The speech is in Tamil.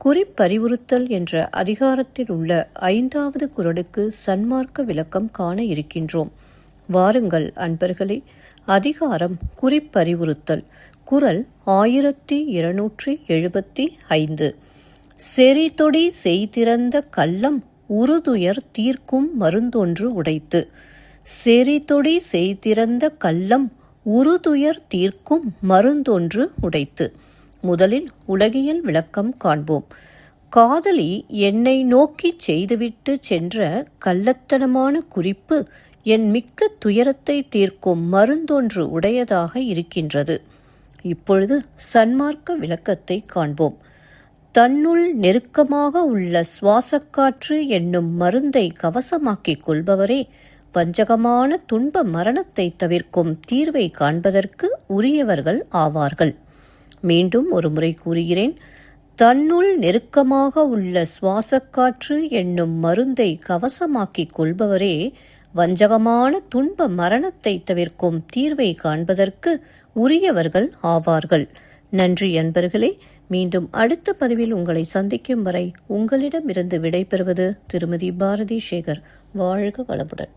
குறிப்பறிவுறுத்தல் என்ற அதிகாரத்தில் உள்ள ஐந்தாவது குரலுக்கு சன்மார்க்க விளக்கம் காண இருக்கின்றோம். வாருங்கள் அன்பர்களே அதிகாரம் குறிப்பறிவுறுத்தல் குரல் ஆயிரத்தி இருநூற்றி எழுபத்தி ஐந்து. செறிதொடி செய்திறந்த கள்ளம் உறுதுயர் தீர்க்கும் மருந்தொன்று உடைத்து செறிதொடி செய்திறந்த கள்ளம் உறுதுயர் தீர்க்கும் மருந்தொன்று உடைத்து முதலில் உலகியல் விளக்கம் காண்போம். காதலி என்னை நோக்கி செய்துவிட்டு சென்ற கள்ளத்தனமான குறிப்பு என் மிக்க துயரத்தை தீர்க்கும் மருந்தொன்று உடையதாக இருக்கின்றது. இப்பொழுது சன்மார்க்க விளக்கத்தை காண்போம். தன்னுள் நெருக்கமாக உள்ள சுவாசக்காற்று என்னும் மருந்தை கவசமாக்கிக் கொள்பவரே வஞ்சகமான துன்ப மரணத்தை தவிர்க்கும் தீர்வை காண்பதற்கு உரியவர்கள் ஆவார்கள். மீண்டும் ஒரு முறை கூறுகிறேன். தன்னுள் நெருக்கமாக உள்ள சுவாசக்காற்று என்னும் மருந்தை கவசமாக்கிக் கொள்பவரே வஞ்சகமான துன்ப மரணத்தை தவிர்க்கும் தீர்வை காண்பதற்கு உரியவர்கள் ஆவார்கள். நன்றி அன்பர்களே மீண்டும் அடுத்த பதிவில் உங்களை சந்திக்கும் வரை உங்களிடமிருந்து விடைபெறுவது திருமதி பாரதி சேகர் வாழ்க வளமுடன்.